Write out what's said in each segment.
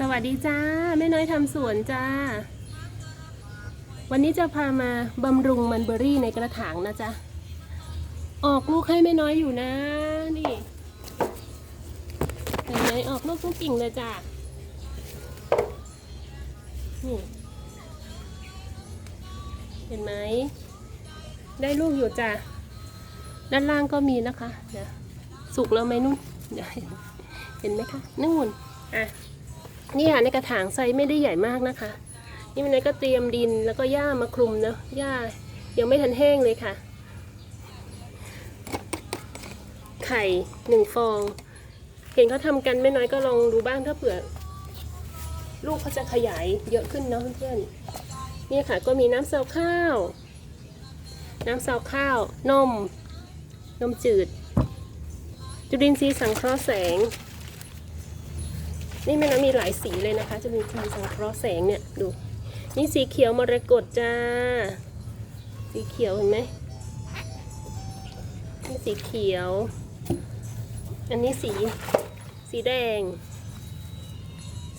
สวัสดีจ้าแม่น้อยทำสวนจ้า วันนี้จะพามาบำรุงมันเบอรี่ในกระถางนะจ๊ะ ออกลูกให้แม่น้อยอยู่นะ นี่เห็นไหมออกลูกทุกกิ่งเลยจ้านี่เห็นไหมได้ลูกอยู่จ้ะด้านล่างก็มีนะคะเดี๋ยวสุกแล้วไหมนุ่นเดี๋ยวเห็นเห็นไหมคะนู่นอะ นี่ค่ะในกระถางไซส์ไม่ได้ใหญ่มากนะคะ นี่มันก็เตรียมดินแล้วก็หญ้ามาคลุมเนาะหญ้ายังไม่ทันแห้งเลยค่ะ ไข่หนึ่งฟอง เห็นเขาทำกันไม่น้อยก็ลองดูบ้างถ้าเผื่อลูกเขาจะขยายเยอะขึ้นเนาะเพื่อนๆนี่ค่ะก็มีน้ำซาวข้าว น้ำซาวข้าว นม นมจืด จุลินทรีย์สังเคราะห์แสง นี่แมันมีหลายสีเลยนะคะ จะมีทีสังเคราะห์แสงเนี่ยดู นี่สีเขียวมรกตจ้า สีเขียวเห็นไหมนี่สีเขียว อันนี้สี สีแดง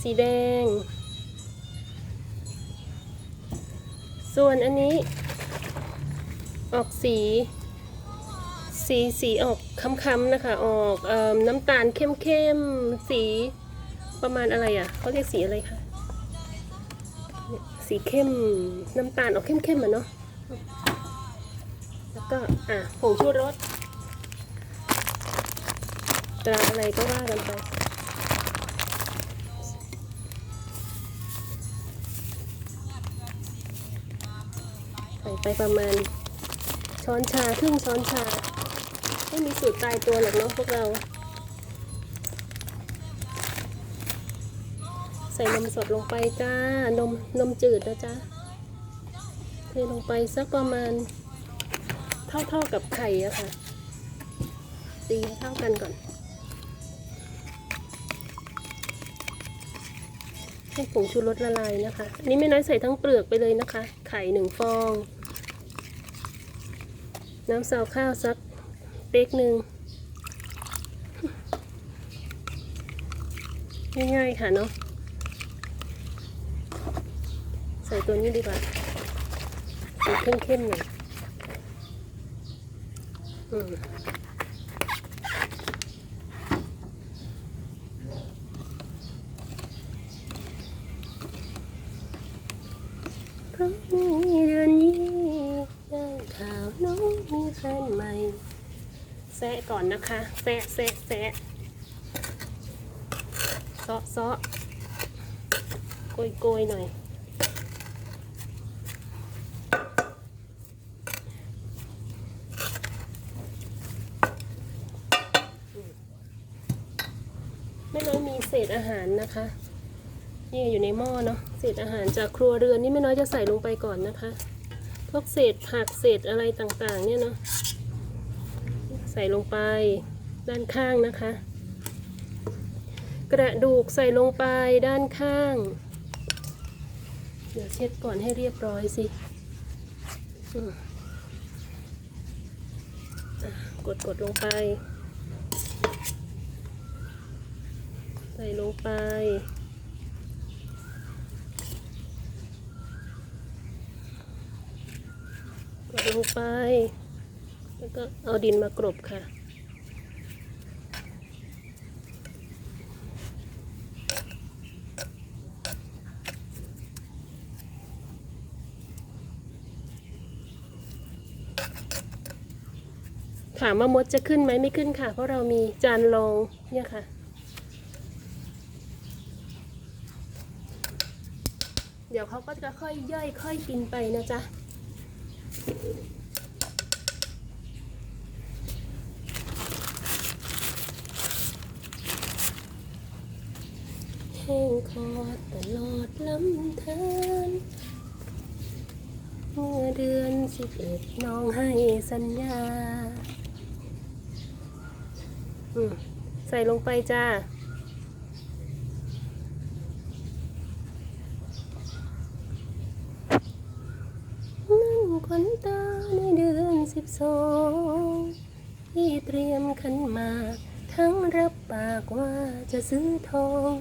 สีแดง ส่วนอันนี้ออกสี สีสีออกค้ำๆนะคะ ออกอน้ำตาลเข้มๆ สี ประมาณอะไรอะเขาเรียกสีอะไรคะสีเข้มน้ำตาลออกเข้มๆอะเนาะแล้วก็อะผงชูรสตราอะไรก็ว่ากันไปใส่ไปประมาณช้อนชาครึ่งช้อนชาไม่มีสูตรตายตัวหรอกเนาะพวกเรา ใส่นมสดลงไปจ้านมนมจืดนะจ๊ะเทลงไปสักประมาณเท่าๆกับไข่อะค่ะตีให้เท่ากันก่อน ให้ผงชูรสละลายนะคะอันนี้ไม่น้อยใส่ทั้งเปลือกไปเลยนะคะ ไข่หนึ่งฟอง น้ำซาวข้าวสักเป๊กหนึ่งง่ายๆค่ะเนาะ ใส่ตัวนี้ดีกว่าสีเข้มๆหน่อยอืมพราะมีเดือนนี้ได้ข่าวน้องมีแฟนใหม่แซะก่อนนะคะแซะแซะแซะเซาะซาะโกยโกยหน่อย ม่น้อยมีเศษอาหารนะคะนี่อยู่ในหม้อเนาะเศษอาหารจากครัวเรือนนี่ไม่น้อยจะใส่ลงไปก่อนนะคะ พวกเศษผักเศษอะไรต่างๆ เนี่ยเนาะใส่ลงไปด้านข้างนะคะ กระดูกใส่ลงไปด้านข้าง เดี๋ยวเช็ดก่อนให้เรียบร้อยสิกดกดลงไป ใส่ลงไป กดลงไป แล้วก็เอาดินมากรบค่ะถามว่ามดจะขึ้นไหมไม่ขึ้นค่ะ เพราะเรามีจานรองเนี่ยค่ะ เขาก็จะค่อยย่อยค่อยกินไปนะจ๊ะแห้งคอตลอดลำธารเมื่อเดือนสิบเอ็ดน้องให้สัญญาอืมใส่ลงไปจ้า ขวัญตาในเดือนสิบสองที่เตรียมขันมา ทั้งรับปากว่าจะซื้อทอง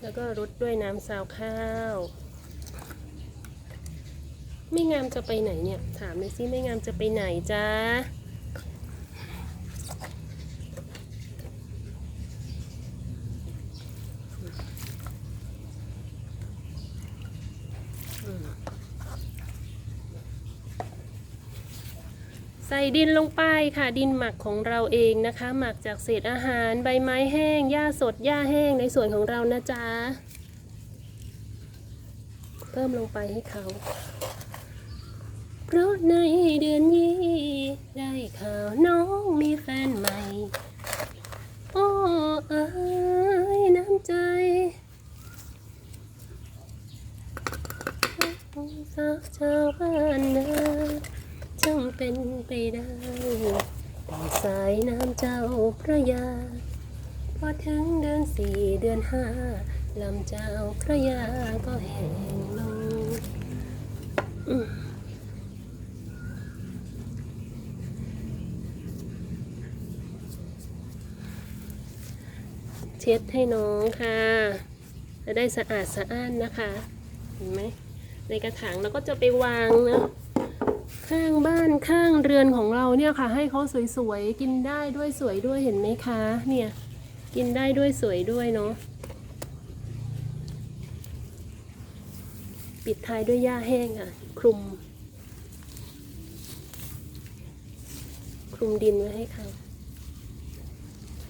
แล้วก็รดด้วยน้ำซาวข้าว ไม่งามจะไปไหนเนี่ย ถามเลยสิไม่งามจะไปไหนจ้าใส่ดินลงไปค่ะดินหมักของเราเองนะคะ หมักจากเศษอาหารใบไม้แห้งหญ้าสดหญ้าแห้งในส่วนของเรานะจ๊ะเพิ่มลงไปให้เขา เพราะในเดือนยี่ได้ข่าวน้องมีแฟนใหม่ โอ้เอ้ยน้ำใจของสาวชาวบ้านนาช่างเป็นไปได้ดังสายน้ำเจ้าพระยา พอถึงเดือนสี่เดือนห้าลำเจ้าพระยาก็แห้งลงอืม เช็ดให้น้องค่ะ จะได้สะอาดสะอ้านนะคะ เห็นไหมในกระถางเราก็จะไปวางนะข้างบ้านข้างเรือนของเราเนี่ยค่ะ ให้เขาสวยๆ กินได้ด้วยสวยด้วยเห็นไหมคะ เนี่ย กินได้ด้วยสวยด้วยเนาะปิดท้ายด้วยหญ้าแห้งค่ะ คลุม คลุมดินไว้ให้เขา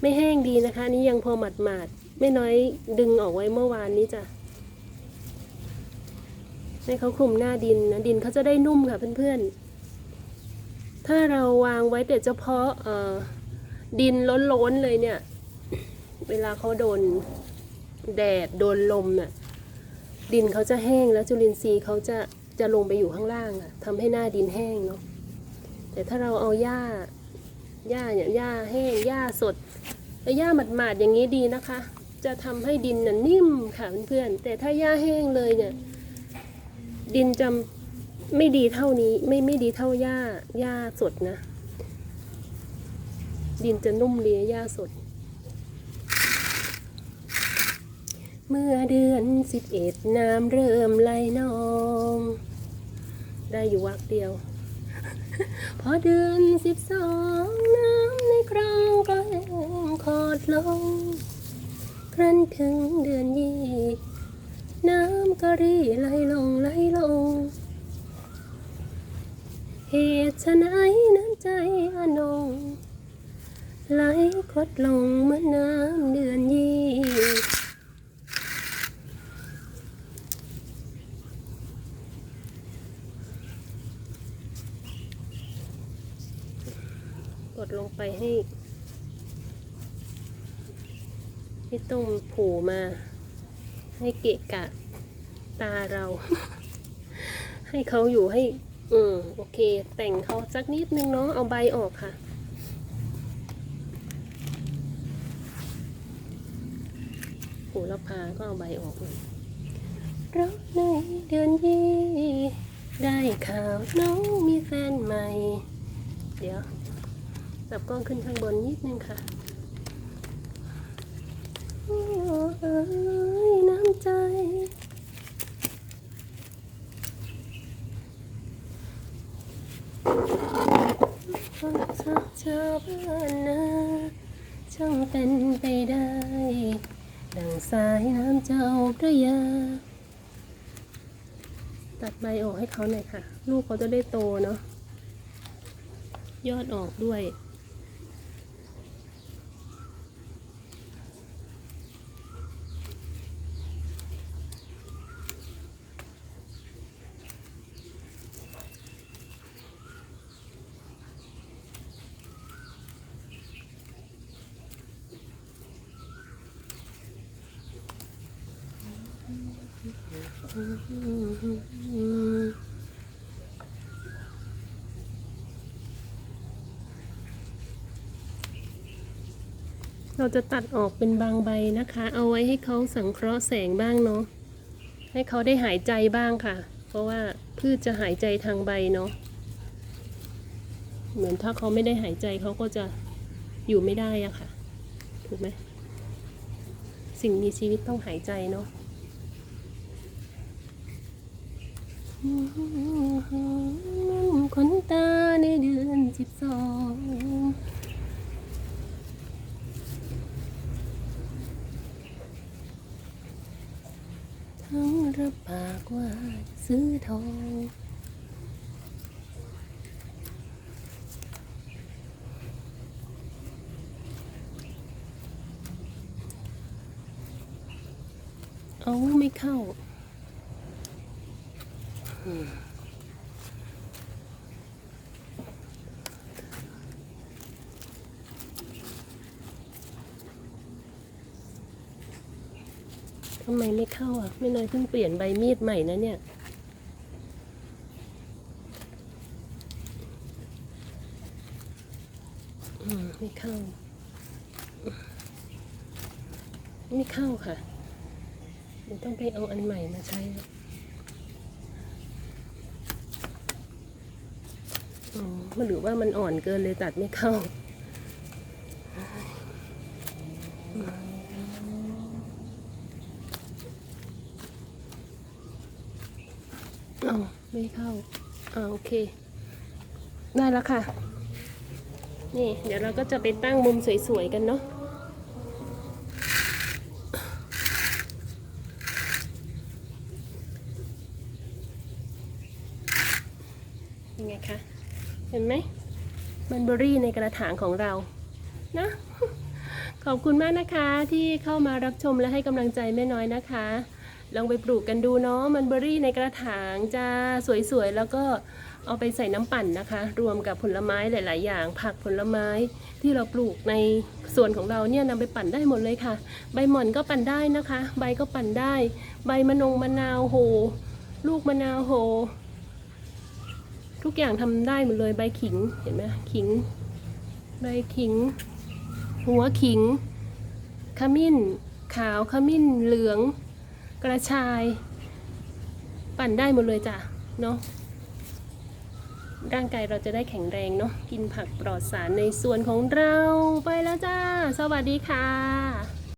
ไม่แห้งดีนะคะ นี่ยังพอหมาดหมาดๆไม่น้อยดึงออกไว้เมื่อวานนี้จ้ะให้เขาคลุมหน้าดินนะดินเขาจะได้นุ่มค่ะเพื่อนๆ ถ้าเราวางไว้แต่เฉพาะเออดินล้นๆเลยเนี่ย เวลาเขาโดนแดดโดนลมน่ะดินเขาจะแห้งแล้วจุลินทรีย์เขาจะจะลงไปอยู่ข้างล่างอะทำให้หน้าดินแห้งเนาะแต่ถ้าเราเอาหญ้าหญ้าเนี่ยหญ้าแห้งหญ้าสด แล้วหญ้าหมาดๆอย่างนี้ดีนะคะ จะทำให้ดินน่ะนิ่มค่ะเพื่อนๆแต่ถ้าหญ้าแห้งเลยเนี่ยดินจะไม่ดีเท่านี้ไม่ไม่ดีเท่าหญ้าหญ้าสดนะ ดินจะนุ่มเลียหญ้าสด เมื่อเดือนสิบเอ็ดน้ำเริ่มไหลนอง ได้อยู่วักเดียว พอเดือนสิบสองน้ำในครองก็แห้ง ลง ครั้นถึงเดือนยี่น้ำก็รีไหลลงไหลลง เหตุไฉนน้ำใจอนงไหลคดลงเหมือนน้ำเดือนยี่กดลงไปให้ ให้ต้มผล่มา ให้เกะกะตาเรา ให้เขาอยู่ให้ อืมโอเค แต่งเขาสักนิดนึงเนาะเอาใบออกค่ะโหระพาก็เอาใบออกเลยราะในเดือนยี่ได้ข่าวน้องมีแฟนใหม่ เดี๋ยวจับกล้องขึ้นข้างบนนิดนึงค่ะ โอ้ยน้ำใจคนสักชาวบ้านนาช่างเป็นไปได้ ดังสายน้ำเจ้าพระยา ตัดใบออกให้เขาหน่อยค่ะ ลูกเขาจะได้โตเนาะ ยอดออกด้วย เราจะตัดออกเป็นบางใบนะคะ เอาไว้ให้เขาสังเคราะห์แสงบ้างเนาะ ให้เขาได้หายใจบ้างค่ะ เพราะว่าพืชจะหายใจทางใบเนาะ เหมือนถ้าเขาไม่ได้หายใจเขาก็จะอยู่ไม่ได้อะค่ะ ถูกไหม สิ่งมีชีวิตต้องหายใจเนาะ ขนตาในเดือนสิบสองทั้งรับปากว่าซื้อทองเอาไม่เข้า ทำไมไม่เข้าอะไม่น้อยเพิ่งเปลี่ยนใบมีดใหม่นะเนี่ย อืม ไม่เข้า ไม่เข้าค่ะเดี๋ยวต้องไปเอาอันใหม่มาใช้แล้วอ๋อ มันหรือว่ามันอ่อนเกินเลยตัดไม่เข้าเอาไม่เข้าอ่าโอเค ได้แล้วค่ะ นี่ เดี๋ยวเราก็จะไปตั้งมุมสวยๆกันเนาะ ยังไงคะ เห็นไหมมัน เบอรี่ในกระถางของเรานะ ขอบคุณมากนะคะที่เข้ามารับชมและให้กำลังใจแม่น้อยนะคะ ลองไปปลูกกันดูเนาะมันเบอรี่ในกระถางจะสวยๆแล้วก็เอาไปใส่น้ำปั่นนะคะ รวมกับผลไม้หลาย ๆ อย่าง ผักผลไม้ที่เราปลูกในส่วนของเราเนี่ยนำไปปั่นได้หมดเลยค่ะ ใบหม่อนก็ปั่นได้นะคะ ใบก็ปั่นได้ ใบมะนงมะนาวโห ลูกมะนาวโห ทุกอย่างทำได้หมดเลยใบขิงเห็นไหมขิง ใบขิง หัวขิง ขมิ้น ขาวขมิ้นเหลือง กระชาย ปั่นได้หมดเลยจ้ะเนาะร่างกายเราจะได้แข็งแรงเนาะกินผักปลอดสารในส่วนของเราไปแล้วจ้า สวัสดีค่ะ